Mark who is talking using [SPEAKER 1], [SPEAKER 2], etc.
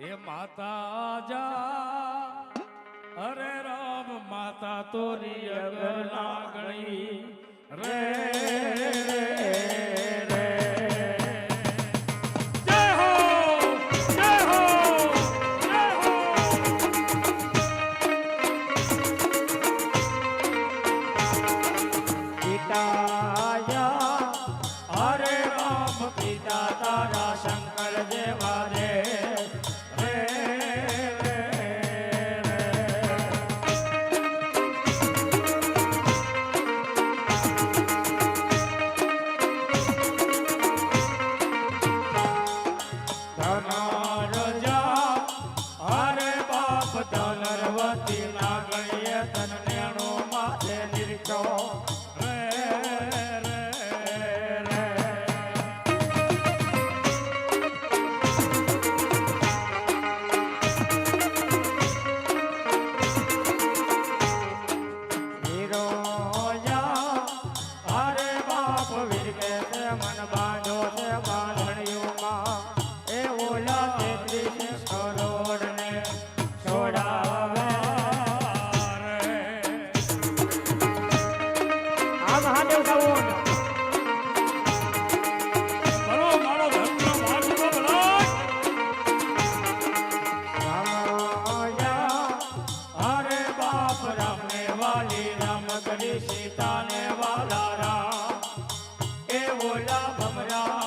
[SPEAKER 1] એ માતા જા અરે રામ માતા તોરી અગર લાગણી રે. Ra રામને વાલી રામ કરી સીતાને વાલા રામ. એ બોલા ભમરા